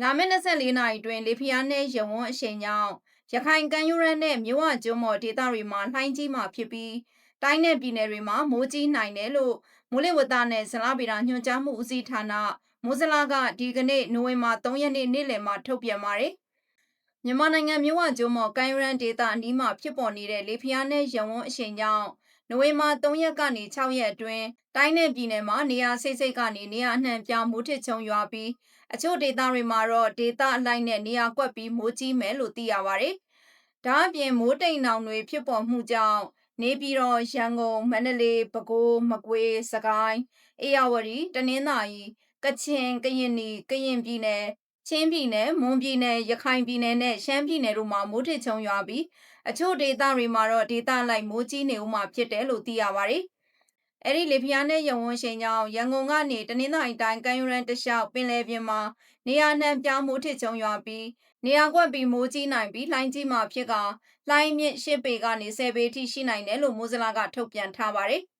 လာမယ့်24နာရီအတွင်းလေပြင်းအားနဲ့ရေဝန်းအရှိန်ကြောင့်ရခိုင်ကမ်းရိုးတန်းနဲ့မြဝကျွန်းပေါ်ဒေသတွေမှာလှိုင်းကြီးမှာဖြစ်ပြီးတိုင်းနယ်ပြည်နယ်တွေမှာမိုးကြီးနိုင်တယ်လို့မိုးလေဝသနဲ့ဇလဗေဒညွှန်ကြားမှုဦးစီးဌာနမိုးစလာကဒီကနေ့နိုဝင်ဘာ3ရက်နေ့နေ့လယ်မှာထုတ်ပြန်ပါတယ်။မြန်မာနိုင်ငံမြဝကျွန်းပေါ်ကမ်းရိုးတန်းဒေသအနီးမှာဖြစ်ပေါ်နေတဲ့လေပြင်းအားနဲ့ရေဝန်းအရှိန်ကြောင့် နိုဝင်ဘာ3ရက်ကနေ6ရက်အတွင်းတိုင်းနယ်ပြည်နယ်မှာနေရာစိတ်စိတ်ကနေနေရာအနှံ့ပြားမိုးထစ်ချုံရွာပြီးအချို့ဒေသတွေမှာတော့ဒေသအလိုက်နဲ့နေရာကွက်ပြီးမိုးကြီးမယ်လို့သိရပါတယ်။ဒါအပြင်မိုးတိမ်နောင်တွေဖြစ်ပေါ်မှုကြောင့်နေပြည်တော်ရန်ကုန်မန္တလေးပဲခူးမကွေးစကိုင်းအေရဝတီတနင်္သာရီကချင်ကရင်နီကရင်ပြည်နယ် ချင်းပြည်နယ်မွန်ပြည်နယ်ရခိုင်ပြည်နယ်နဲ့ရှမ်းပြည်နယ်တို့မှာမိုးထစ်ချုံရွာပြီးအချို့ဒေသတွေမှာတော့ဒေသလိုက်မိုးကြီးနေဦးမှာဖြစ်တယ်လို့သိရပါတယ်။အဲ့ဒီလေပြင်းနဲ့ရဝန်းရှိန်ကြောင့်ရန်ကုန်ကနေတနင်္သာရီတိုင်းကမ်းရိုးတန်းတစ်လျှောက်ပင်လယ်ပြင်မှာနေရာနှံပြားမိုးထစ်ချုံရွာပြီးနေရာကွက်ပြီးမိုးကြီးနိုင်ပြီးလှိုင်းကြီးမှာဖြစ်ကလှိုင်းမြင့်၈ပေကနေ10ပေအထိရှိနိုင်တယ်လို့မိုးစလာကထုတ်ပြန်ထားပါတယ်။